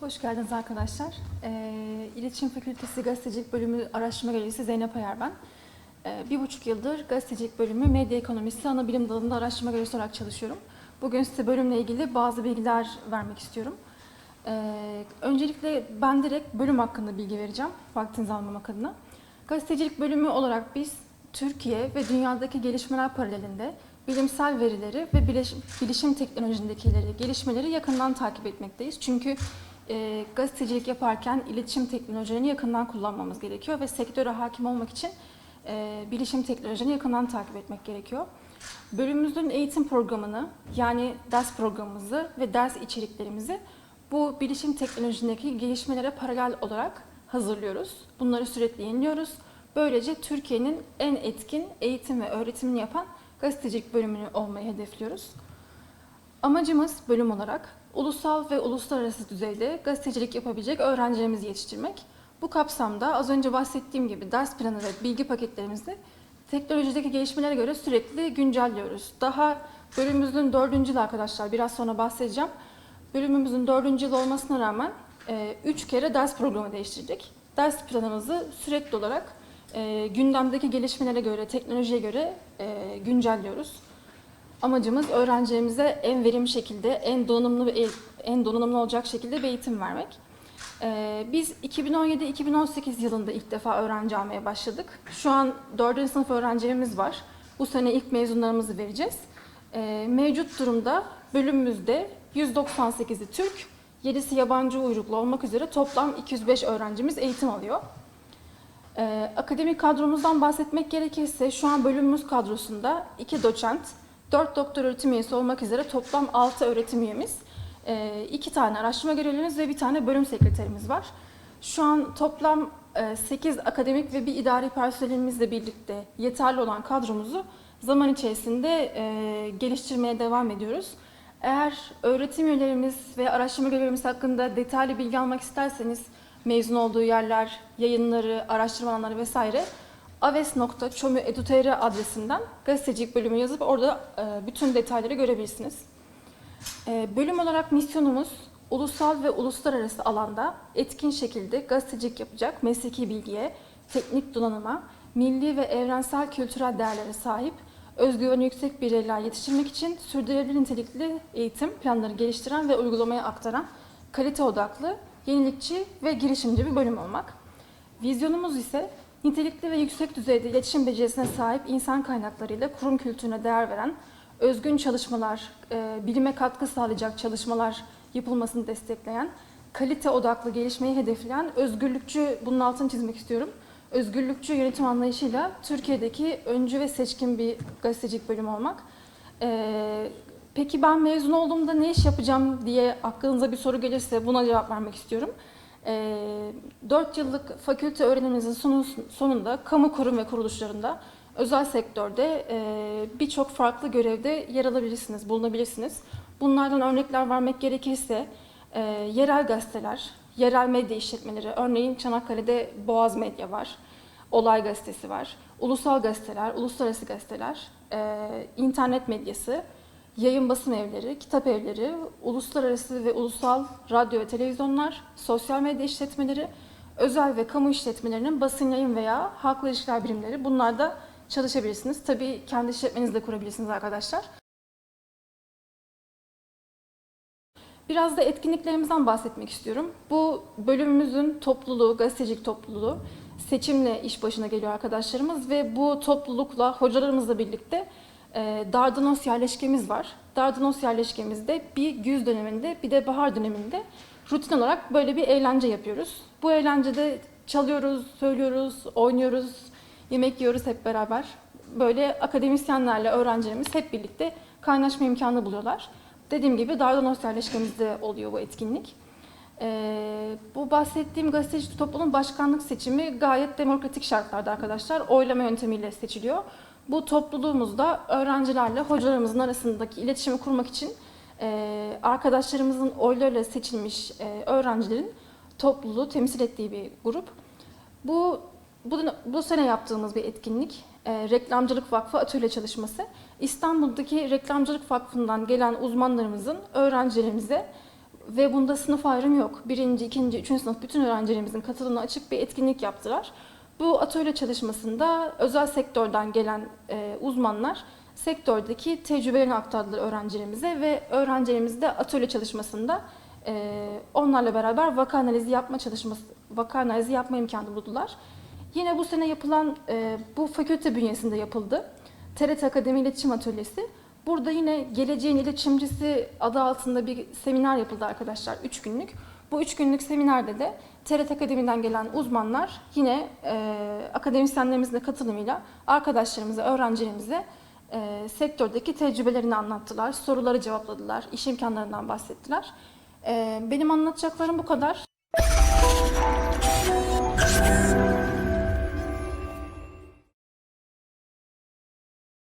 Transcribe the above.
Hoş geldiniz arkadaşlar. Ee, İletişim Fakültesi Gazetecilik Bölümü araştırma görevlisi Zeynep Ayar ben. Ee, bir buçuk yıldır gazetecilik bölümü medya ekonomisi ana bilim dalında araştırma görevlisi olarak çalışıyorum. Bugün size bölümle ilgili bazı bilgiler vermek istiyorum. Ee, öncelikle ben direkt bölüm hakkında bilgi vereceğim, vaktinizi almamak adına. Gazetecilik bölümü olarak biz Türkiye ve dünyadaki gelişmeler paralelinde bilimsel verileri ve bilişim, teknolojindekileri, gelişmeleri yakından takip etmekteyiz. Çünkü e, gazetecilik yaparken iletişim teknolojilerini yakından kullanmamız gerekiyor ve sektöre hakim olmak için e, bilişim teknolojilerini yakından takip etmek gerekiyor. Bölümümüzün eğitim programını yani ders programımızı ve ders içeriklerimizi bu bilişim teknolojisindeki gelişmelere paralel olarak hazırlıyoruz. Bunları sürekli yeniliyoruz. Böylece Türkiye'nin en etkin eğitim ve öğretimini yapan gazetecilik bölümünü olmayı hedefliyoruz. Amacımız bölüm olarak ulusal ve uluslararası düzeyde gazetecilik yapabilecek öğrencilerimizi yetiştirmek. Bu kapsamda az önce bahsettiğim gibi ders planı ve bilgi paketlerimizi teknolojideki gelişmelere göre sürekli güncelliyoruz. Daha bölümümüzün dördüncü yılı arkadaşlar biraz sonra bahsedeceğim. Bölümümüzün dördüncü yıl olmasına rağmen e, üç kere ders programı değiştirdik. Ders planımızı sürekli olarak e, gündemdeki gelişmelere göre, teknolojiye göre e, güncelliyoruz. Amacımız öğrencilerimize en verimli şekilde, en donanımlı en donanımlı olacak şekilde bir eğitim vermek. Ee, biz 2017-2018 yılında ilk defa öğrenci almaya başladık. Şu an 4. sınıf öğrencilerimiz var. Bu sene ilk mezunlarımızı vereceğiz. Ee, mevcut durumda bölümümüzde 198'i Türk, 7'si yabancı uyruklu olmak üzere toplam 205 öğrencimiz eğitim alıyor. Ee, akademik kadromuzdan bahsetmek gerekirse şu an bölümümüz kadrosunda 2 doçent, 4 doktor öğretim üyesi olmak üzere toplam 6 öğretim üyemiz, 2 tane araştırma görevlimiz ve bir tane bölüm sekreterimiz var. Şu an toplam 8 akademik ve bir idari personelimizle birlikte yeterli olan kadromuzu zaman içerisinde e, geliştirmeye devam ediyoruz. Eğer öğretim üyelerimiz ve araştırma görevlerimiz hakkında detaylı bilgi almak isterseniz mezun olduğu yerler, yayınları, araştırma alanları vesaire aves.çomu.edu.tr adresinden gazetecilik bölümü yazıp orada e, bütün detayları görebilirsiniz. E, bölüm olarak misyonumuz ulusal ve uluslararası alanda etkin şekilde gazetecilik yapacak mesleki bilgiye, teknik donanıma, milli ve evrensel kültürel değerlere sahip özgüveni yüksek bireyler yetiştirmek için sürdürülebilir nitelikli eğitim planları geliştiren ve uygulamaya aktaran kalite odaklı, yenilikçi ve girişimci bir bölüm olmak. Vizyonumuz ise nitelikli ve yüksek düzeyde iletişim becerisine sahip insan kaynaklarıyla kurum kültürüne değer veren, özgün çalışmalar, e, bilime katkı sağlayacak çalışmalar yapılmasını destekleyen, kalite odaklı gelişmeyi hedefleyen, özgürlükçü, bunun altını çizmek istiyorum, özgürlükçü yönetim anlayışıyla Türkiye'deki öncü ve seçkin bir gazetecilik bölümü olmak. E, peki ben mezun olduğumda ne iş yapacağım diye aklınıza bir soru gelirse buna cevap vermek istiyorum. E, 4 yıllık fakülte öğreniminizin sonunda kamu kurum ve kuruluşlarında özel sektörde e, birçok farklı görevde yer alabilirsiniz, bulunabilirsiniz. Bunlardan örnekler vermek gerekirse e, yerel gazeteler, yerel medya işletmeleri, örneğin Çanakkale'de Boğaz Medya var, Olay Gazetesi var, ulusal gazeteler, uluslararası gazeteler, e, internet medyası, yayın basım evleri, kitap evleri, uluslararası ve ulusal radyo ve televizyonlar, sosyal medya işletmeleri, özel ve kamu işletmelerinin basın yayın veya halkla ilişkiler birimleri bunlarda çalışabilirsiniz. Tabii kendi işletmenizi de kurabilirsiniz arkadaşlar. Biraz da etkinliklerimizden bahsetmek istiyorum. Bu bölümümüzün topluluğu, gazetecilik topluluğu seçimle iş başına geliyor arkadaşlarımız ve bu toplulukla hocalarımızla birlikte Dardanos yerleşkemiz var. Dardanos yerleşkemizde bir güz döneminde bir de bahar döneminde rutin olarak böyle bir eğlence yapıyoruz. Bu eğlencede çalıyoruz, söylüyoruz, oynuyoruz, yemek yiyoruz hep beraber. Böyle akademisyenlerle öğrencilerimiz hep birlikte kaynaşma imkanı buluyorlar. Dediğim gibi Dardanos yerleşkemizde oluyor bu etkinlik. Ee, bu bahsettiğim gazeteci topluluğun başkanlık seçimi gayet demokratik şartlarda arkadaşlar. Oylama yöntemiyle seçiliyor. Bu topluluğumuzda öğrencilerle hocalarımızın arasındaki iletişimi kurmak için e, arkadaşlarımızın oylarıyla seçilmiş e, öğrencilerin topluluğu temsil ettiği bir grup. Bu bu, bu sene yaptığımız bir etkinlik. E, Reklamcılık Vakfı atölye çalışması. İstanbul'daki Reklamcılık Vakfı'ndan gelen uzmanlarımızın öğrencilerimize ve bunda sınıf ayrımı yok. Birinci, ikinci, üçüncü sınıf bütün öğrencilerimizin katılımına açık bir etkinlik yaptılar. Bu atölye çalışmasında özel sektörden gelen e, uzmanlar sektördeki tecrübelerini aktardılar öğrencilerimize ve öğrencilerimiz de atölye çalışmasında e, onlarla beraber vaka analizi yapma çalışması, vaka analizi yapma imkanı buldular. Yine bu sene yapılan, e, bu fakülte bünyesinde yapıldı. TRT Akademi İletişim Atölyesi. Burada yine Geleceğin İletişimcisi adı altında bir seminer yapıldı arkadaşlar, 3 günlük. Bu 3 günlük seminerde de TRT Akademi'den gelen uzmanlar yine e, akademisyenlerimizin de katılımıyla arkadaşlarımıza, öğrencilerimize e, sektördeki tecrübelerini anlattılar, soruları cevapladılar, iş imkanlarından bahsettiler. E, benim anlatacaklarım bu kadar.